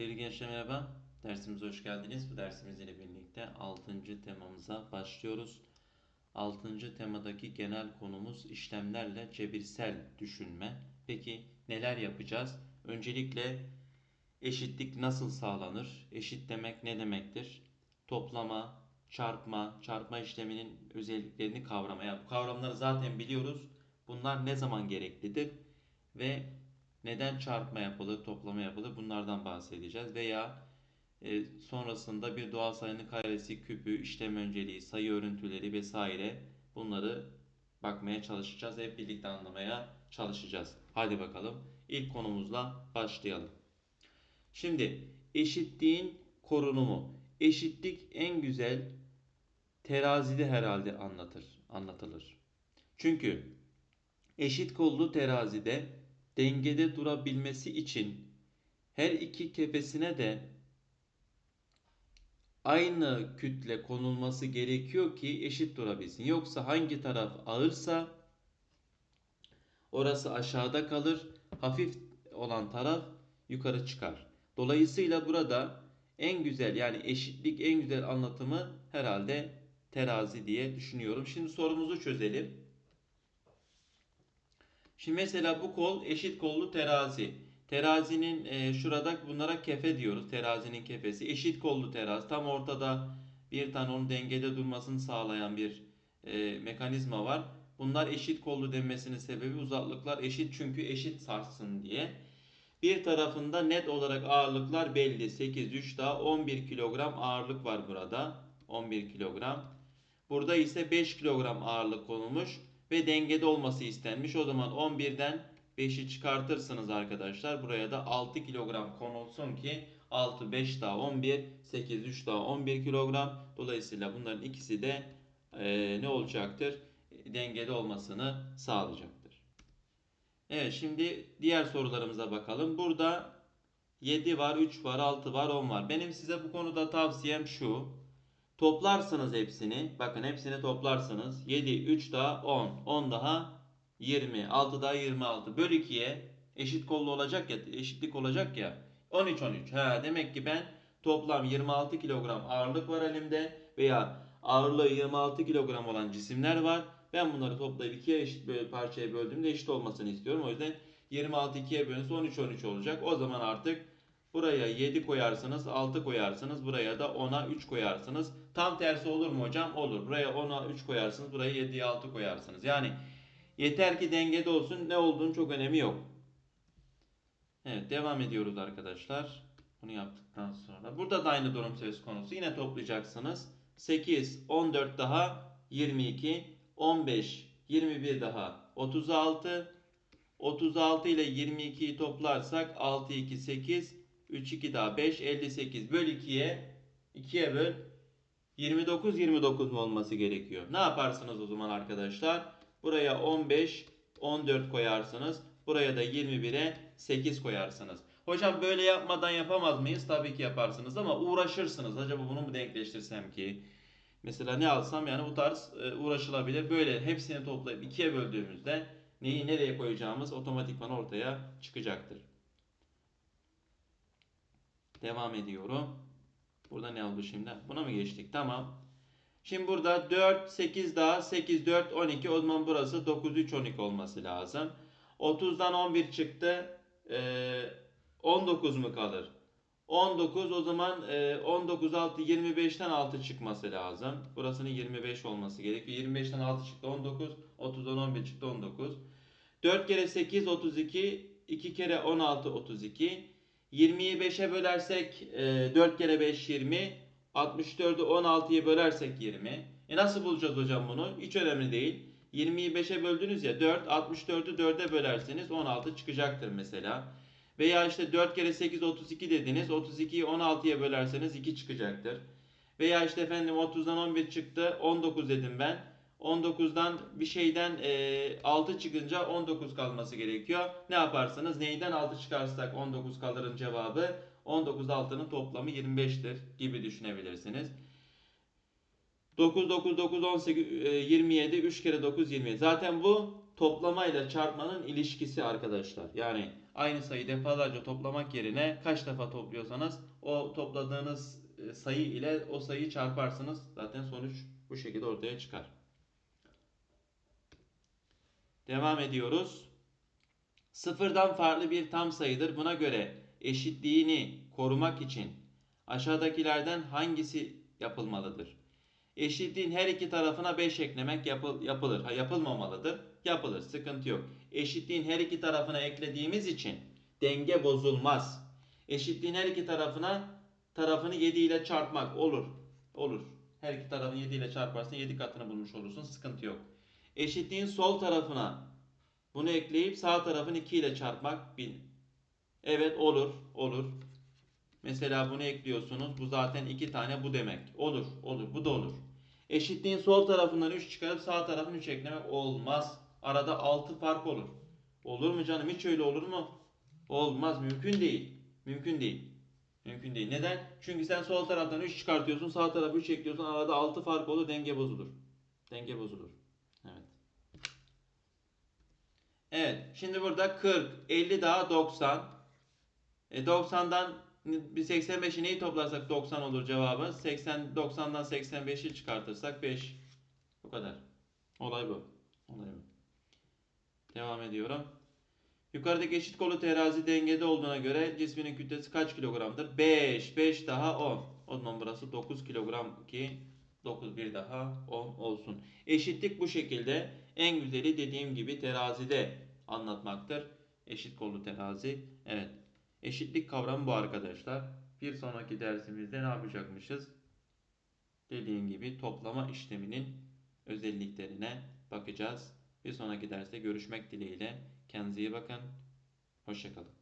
Sevgili gençler merhaba. Dersimize hoş geldiniz. Bu dersimizle birlikte 6. temamıza başlıyoruz. 6. temadaki genel konumuz işlemlerle cebirsel düşünme. Peki neler yapacağız? Öncelikle eşitlik nasıl sağlanır? Eşit demek ne demektir? Toplama, çarpma, çarpma işleminin özelliklerini kavrama. Yani bu kavramları zaten biliyoruz. Bunlar ne zaman gereklidir? Ve neden çarpma yapılır, toplama yapılır bunlardan bahsedeceğiz. Veya e, sonrasında bir doğal sayının karesi, küpü, işlem önceliği, sayı örüntüleri vesaire bunları bakmaya çalışacağız. Hep birlikte anlamaya çalışacağız. Hadi bakalım ilk konumuzla başlayalım. Şimdi eşitliğin korunumu. Eşitlik en güzel terazide herhalde anlatır, anlatılır. Çünkü eşit kollu terazide dengede durabilmesi için her iki kefesine de aynı kütle konulması gerekiyor ki eşit durabilsin. Yoksa hangi taraf ağırsa orası aşağıda kalır. Hafif olan taraf yukarı çıkar. Dolayısıyla burada en güzel yani eşitlik en güzel anlatımı herhalde terazi diye düşünüyorum. Şimdi sorumuzu çözelim. Şimdi mesela bu kol eşit kollu terazi. Terazinin e, şurada bunlara kefe diyoruz. Terazinin kefesi. Eşit kollu terazi. Tam ortada bir tane onun dengede durmasını sağlayan bir e, mekanizma var. Bunlar eşit kollu denmesinin sebebi uzaklıklar eşit çünkü eşit sarsın diye. Bir tarafında net olarak ağırlıklar belli. 8, 3 daha 11 kilogram ağırlık var burada. 11 kilogram. Burada ise 5 kilogram ağırlık konulmuş ve dengede olması istenmiş. O zaman 11'den 5'i çıkartırsınız arkadaşlar. Buraya da 6 kilogram konulsun ki 6, 5 daha 11, 8, 3 daha 11 kilogram. Dolayısıyla bunların ikisi de e, ne olacaktır? Dengede olmasını sağlayacaktır. Evet şimdi diğer sorularımıza bakalım. Burada 7 var, 3 var, 6 var, 10 var. Benim size bu konuda tavsiyem şu. Toplarsınız hepsini. Bakın hepsini toplarsınız. 7, 3 daha 10. 10 daha 20. 6 daha 26. Böl 2'ye eşit kollu olacak ya. Eşitlik olacak ya. 13, 13. Ha, demek ki ben toplam 26 kilogram ağırlık var elimde. Veya ağırlığı 26 kilogram olan cisimler var. Ben bunları toplayıp ikiye eşit böyle parçaya böldüğümde eşit olmasını istiyorum. O yüzden 26 ikiye bölünse 13, 13 olacak. O zaman artık Buraya 7 koyarsınız, 6 koyarsınız. Buraya da 10'a 3 koyarsınız. Tam tersi olur mu hocam? Olur. Buraya 10'a 3 koyarsınız. Buraya 7'ye 6 koyarsınız. Yani yeter ki dengede olsun. Ne olduğunu çok önemi yok. Evet devam ediyoruz arkadaşlar. Bunu yaptıktan sonra. Burada da aynı durum söz konusu. Yine toplayacaksınız. 8, 14 daha 22, 15, 21 daha 36, 36 ile 22'yi toplarsak 6, 2, 8, 3, 2 daha 5, 58 böl 2'ye 2'ye böl 29, 29 mu olması gerekiyor? Ne yaparsınız o zaman arkadaşlar? Buraya 15, 14 koyarsınız. Buraya da 21'e 8 koyarsınız. Hocam böyle yapmadan yapamaz mıyız? Tabii ki yaparsınız ama uğraşırsınız. Acaba bunu mu denkleştirsem ki? Mesela ne alsam yani bu tarz e, uğraşılabilir. Böyle hepsini toplayıp ikiye böldüğümüzde neyi nereye koyacağımız otomatikman ortaya çıkacaktır. Devam ediyorum. Burada ne oldu şimdi? Buna mı geçtik? Tamam. Şimdi burada 4, 8 daha 8, 4, 12. O zaman burası 9, 3, 12 olması lazım. 30'dan 11 çıktı. Ee, 19 mu kalır? 19 o zaman e, 19 6 25'ten 6 çıkması lazım. Burasının 25 olması gerekiyor. 25'ten 6 çıktı 19. 30'dan 11 çıktı 19. 4 kere 8 32. 2 kere 16 32. 20'yi 5'e bölersek e, 4 kere 5 20. 64'ü 16'ya bölersek 20. E nasıl bulacağız hocam bunu? Hiç önemli değil. 20'yi 5'e böldünüz ya 4. 64'ü 4'e bölerseniz 16 çıkacaktır mesela. Veya işte 4 kere 8 32 dediniz. 32'yi 16'ya bölerseniz 2 çıkacaktır. Veya işte efendim 30'dan 11 çıktı. 19 dedim ben. 19'dan bir şeyden e, 6 çıkınca 19 kalması gerekiyor. Ne yaparsanız neyden 6 çıkarsak 19 kalırın cevabı 19 6'nın toplamı 25'tir gibi düşünebilirsiniz. 9 9 9 18 e, 27 3 kere 9 27. Zaten bu toplama ile çarpmanın ilişkisi arkadaşlar. Yani aynı sayıyı defalarca toplamak yerine kaç defa topluyorsanız o topladığınız e, sayı ile o sayıyı çarparsınız. Zaten sonuç bu şekilde ortaya çıkar. Devam ediyoruz. Sıfırdan farklı bir tam sayıdır. Buna göre eşitliğini korumak için aşağıdakilerden hangisi yapılmalıdır? Eşitliğin her iki tarafına 5 eklemek yapıl- yapılır. Ha, yapılmamalıdır. Yapılır. Sıkıntı yok. Eşitliğin her iki tarafına eklediğimiz için denge bozulmaz. Eşitliğin her iki tarafına tarafını 7 ile çarpmak olur. Olur. Her iki tarafını 7 ile çarparsın 7 katını bulmuş olursun. Sıkıntı yok. Eşitliğin sol tarafına bunu ekleyip sağ tarafını 2 ile çarpmak bin. Evet olur. Olur. Mesela bunu ekliyorsunuz. Bu zaten iki tane bu demek. Olur. Olur. Bu da olur. Eşitliğin sol tarafından 3 çıkarıp sağ tarafını 3 eklemek olmaz. Arada 6 fark olur. Olur mu canım? Hiç öyle olur mu? Olmaz. Mümkün değil. Mümkün değil. Mümkün değil. Neden? Çünkü sen sol taraftan 3 çıkartıyorsun. Sağ tarafa 3 ekliyorsun. Arada 6 fark olur. Denge bozulur. Denge bozulur. Evet. Evet. Şimdi burada 40, 50 daha 90. E 90'dan bir 85'i neyi toplarsak 90 olur cevabı. 80 90'dan 85'i çıkartırsak 5. Bu kadar. Olay bu. Olay bu. Devam ediyorum. Yukarıdaki eşit kolu terazi dengede olduğuna göre cisminin kütlesi kaç kilogramdır? 5. 5 daha 10. O zaman burası 9 kilogram ki 9 bir daha 10 olsun. Eşitlik bu şekilde. En güzeli dediğim gibi terazide anlatmaktır. Eşit kollu terazi. Evet. Eşitlik kavramı bu arkadaşlar. Bir sonraki dersimizde ne yapacakmışız? Dediğim gibi toplama işleminin özelliklerine bakacağız. Bir sonraki derste görüşmek dileğiyle. Kendinize iyi bakın. Hoşçakalın.